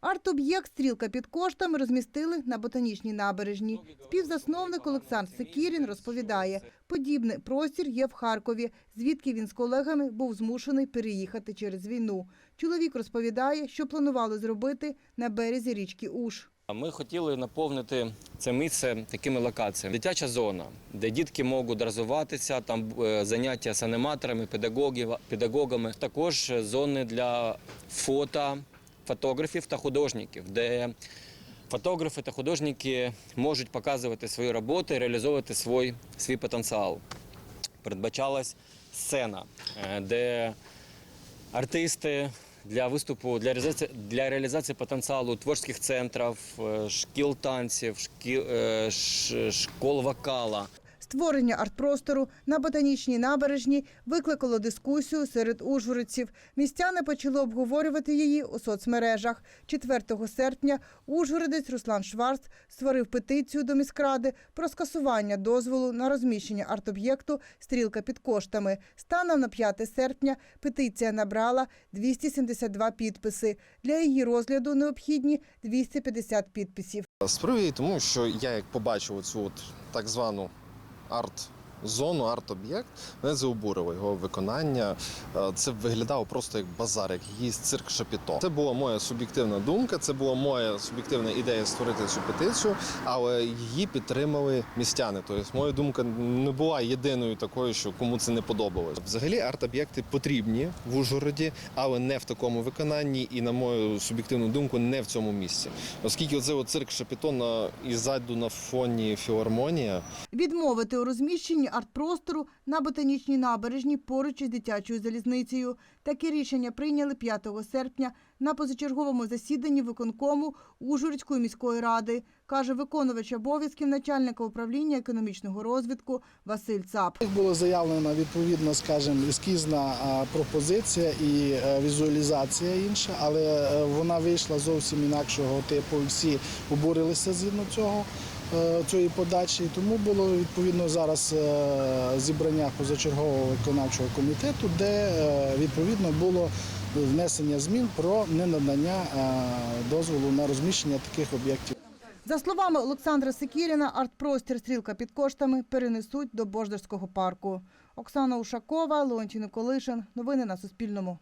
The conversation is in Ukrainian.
Арт-об'єкт «Стрілка під коштами» розмістили на ботанічній набережні. Співзасновник Олександр Секірін розповідає, подібний простір є в Харкові, звідки він з колегами був змушений переїхати через війну. Чоловік розповідає, що планували зробити на березі річки Уж. Ми хотіли наповнити це місце такими локаціями. Дитяча зона, де дітки можуть розвиватися, там е, заняття з аніматорами, педагогами. Також зони для фото, фотографів та художників, де фотографи та художники можуть показувати свої роботи реалізовувати свій, свій потенціал. Передбачалась сцена, е, де артисти для виступу, для реалізації, для реалізації потенціалу творчих центрів, е, шкіл танців, шкіл, е, школ вокала. Створення арт-простору на ботанічній набережній викликало дискусію серед ужгородців. Містяни почали обговорювати її у соцмережах. 4 серпня ужгородець Руслан Шварц створив петицію до міськради про скасування дозволу на розміщення арт-об'єкту «Стрілка під коштами». Станом на 5 серпня петиція набрала 272 підписи. Для її розгляду необхідні 250 підписів. Справді тому, що я як побачив цю так звану арт-зону, арт-об'єкт, мене це обурило його виконання. Е, Це виглядало просто як базар, як якийсь цирк шапіто. Це була моя суб'єктивна думка, це була моя суб'єктивна ідея створити цю петицію, але її підтримали містяни. Тобто моя думка не була єдиною такою, що кому це не подобалось. Взагалі арт-об'єкти потрібні в Ужгороді, але не в такому виконанні і, на мою суб'єктивну думку, не в цьому місці. Оскільки оце цирк шапіто на і ззаду на фоні філармонія. Відмовити у розміщенні арт-простору на ботанічній набережній поруч із дитячою залізницею. Таке рішення прийняли 5 серпня на позачерговому засіданні виконкому Ужгородської міської ради, каже виконувач обов'язків начальника управління економічного розвитку Василь Цап. Було заявлено відповідно, скажімо, ескізна пропозиція і е, візуалізація інша, але е, вона вийшла зовсім інакшого типу. Всі обурилися згідно цього. Е, Цієї подачі, тому було відповідно зараз е, зібрання позачергового виконавчого комітету, де е, відповідно було внесення змін про ненадання дозволу на розміщення таких об'єктів. За словами Олександра Секіріна, арт-простір «Стрілка під коштами» перенесуть до Бождарського парку. Оксана Ушакова, Леонтій Николишин. Новини на Суспільному.